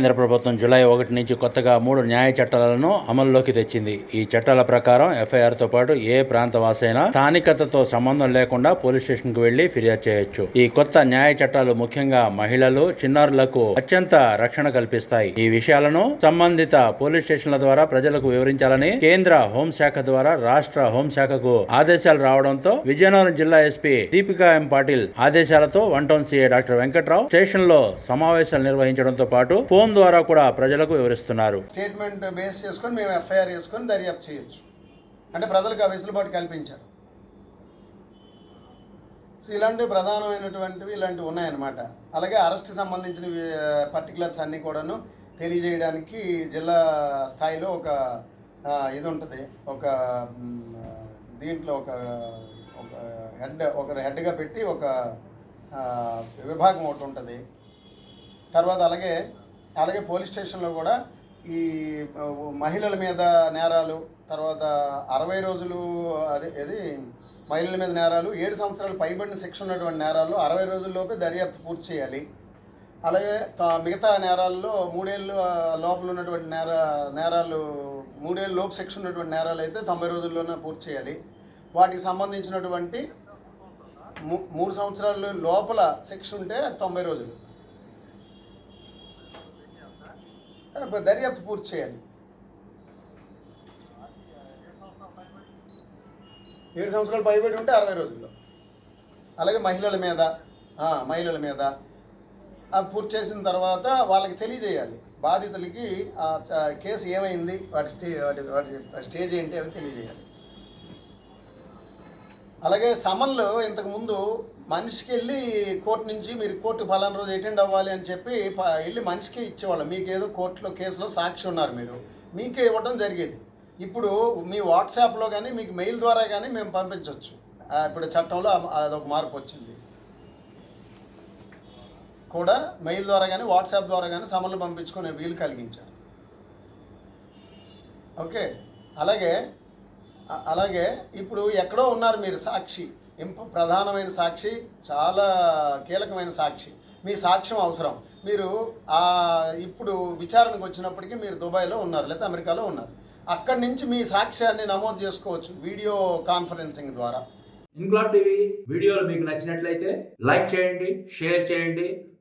కేంద్ర ప్రభుత్వం జూలై ఒకటి నుంచి కొత్తగా మూడు న్యాయ చట్టాలను అమల్లోకి తెచ్చింది. ఈ చట్టాల ప్రకారం ఎఫ్ఐఆర్తో పాటు ఏ ప్రాంతవాసైనా స్థానికతతో సంబంధం లేకుండా పోలీస్ స్టేషన్కు వెళ్ళి ఫిర్యాదు చేయొచ్చు. ఈ కొత్త న్యాయ చట్టాలు ముఖ్యంగా మహిళలు చిన్నారులకు అత్యంత రక్షణ కల్పిస్తాయి. ఈ విషయాలను సంబంధిత పోలీస్ స్టేషన్ల ద్వారా ప్రజలకు వివరించాలని కేంద్ర హోంశాఖ ద్వారా రాష్ట్ర హోంశాఖకు ఆదేశాలు రావడంతో విజయనగరం జిల్లా ఎస్పీ దీపికా ఎం పాటిల్ ఆదేశాలతో one town CA doctor Venkatrao స్టేషన్లో సమావేశాలు నిర్వహించడంతో పాటు ఫోన్ ద్వారా కూడా ప్రజలకు వివరిస్తున్నారు. స్టేట్మెంట్ బేస్ చేసుకొని మేము ఎఫ్ఐఆర్ చేసుకొని దర్యాప్తు చేయొచ్చు. అంటే ప్రజలకు ఆ వెసులుబాటు కల్పించారు. సో ఇలాంటి ప్రధానమైనటువంటివి ఇలాంటివి ఉన్నాయన్నమాట. అలాగే అరెస్ట్ సంబంధించిన పర్టికులర్స్ అన్నీ కూడాను తెలియజేయడానికి జిల్లా స్థాయిలో ఒక ఇది ఉంటుంది. ఒక దీంట్లో ఒక ఒక హెడ్ ఒక హెడ్గా పెట్టి ఒక విభాగం ఒకటి ఉంటుంది. తర్వాత అలాగే అలాగే పోలీస్ స్టేషన్లో కూడా ఈ మహిళల మీద నేరాలు తర్వాత అరవై రోజులు అదే అది మహిళల మీద నేరాలు ఏడు సంవత్సరాలు పైబడిన శిక్ష ఉన్నటువంటి నేరాలు అరవై రోజుల్లోపే దర్యాప్తు పూర్తి చేయాలి. అలాగే మిగతా నేరాల్లో మూడేళ్ళు లోపల ఉన్నటువంటి నేర నేరాలు మూడేళ్ళ లోపు శిక్ష ఉన్నటువంటి నేరాలు అయితే తొంభై రోజుల్లోనే పూర్తి చేయాలి. వాటికి సంబంధించినటువంటి మూ- మూడు సంవత్సరాల లోపల శిక్ష ఉంటే తొంభై రోజులు. దర్యాప్తు పూర్తి చేయాలి. ఏడు సంవత్సరాలు పైబడి ఉంటే అరవై రోజుల్లో. అలాగే మహిళల మీద మహిళల మీద. ఆ పూర్తి చేసిన తర్వాత వాళ్ళకి తెలియజేయాలి. బాధితులకి కేసు ఏమైంది వాటి స్టే వాటి వాటి స్టేజ్ ఏంటి అవి తెలియజేయాలి. అలాగే సమన్లు ఇంతకుముందు మనిషికి వెళ్ళి కోర్టు నుంచి మీరు కోర్టు ఫలానా రోజు అటెండ్ అవ్వాలి అని చెప్పి వెళ్ళి మనిషికి ఇచ్చేవాళ్ళం. మీకు ఏదో కోర్టులో కేసులో సాక్షి ఉన్నారు మీరు. మీకే ఇవ్వడం జరిగేది. ఇప్పుడు మీ వాట్సాప్లో కానీ మీకు మెయిల్ ద్వారా కానీ మేము పంపించవచ్చు ఇప్పుడు చట్టంలో అదొక మార్పు వచ్చింది. కూడా మెయిల్ ద్వారా కానీ వాట్సాప్ ద్వారా కానీ సమన్లు పంపించుకునే వీలు కలిగించారు. ఓకే. అలాగే అలాగే ఇప్పుడు ఎక్కడో ఉన్నారు మీరు సాక్షి. ఇంప ప్రధానమైన సాక్షి చాలా కీలకమైన సాక్షి. మీ సాక్ష్యం అవసరం. మీరు ఆ ఇప్పుడు విచారణకు వచ్చినప్పటికీ మీరు దుబాయ్లో ఉన్నారు లేదా అమెరికాలో ఉన్నారు. అక్కడి నుంచి మీ సాక్ష్యాన్ని నమోదు చేసుకోవచ్చు వీడియో కాన్ఫరెన్సింగ్ ద్వారా. ఇన్క్లాబ్ టీవీ వీడియోలు మీకు నచ్చినట్లయితే లైక్ చేయండి షేర్ చేయండి